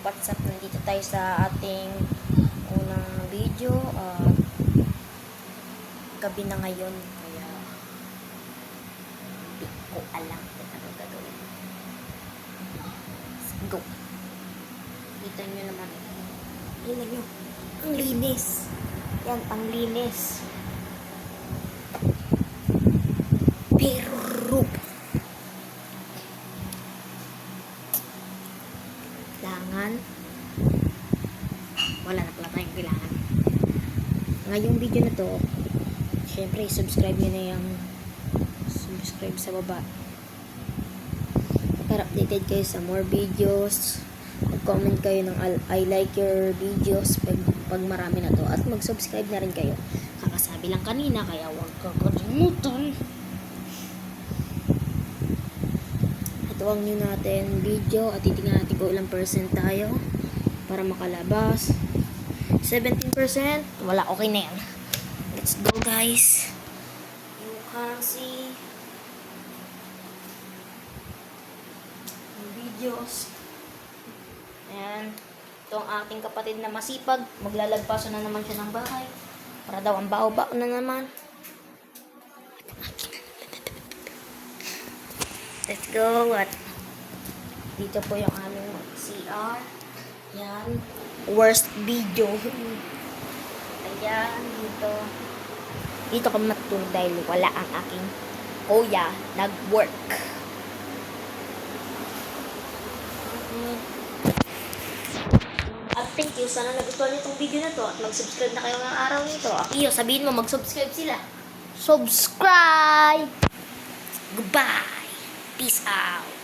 what's up? Nandito tayo sa ating unang video. Uh, gabi na ngayon. Kaya hindi ko alam kung ano gagawin. Let's go. Kita nyo naman. Tingnan nyo. Ang linis. Yan, ang linis. Kailangan. Wala na pala tayong kailangan. Ngayong video na to syempre subscribe nyo na yung subscribe sa baba. Para updated kayo sa more videos. Mag-comment kayo ng I like your videos pag, pag marami na to. At mag-subscribe na rin kayo. Kakasabi lang kanina kaya huwag kakalimutan ito ang new natin video at titingnan natin kung ilang percent tayo para makalabas. 17% wala okay na yan. Let's go guys. Can see yung videos. Ayan. Ito ang ating kapatid na masipag. Maglalagpaso na naman siya ng bahay. Para daw ang bao-bao na naman Let's go. At dito po yung aming CR. Yan. Worst video. Ayan, dito. Dito kami matutulog dahil wala ang aking kuya nag-work. At thank you. Sana nagustuhan niyo itong video na to at mag-subscribe na kayo ng araw nito. Iyo, sabihin mo mag-subscribe sila. Subscribe! Goodbye! Peace out!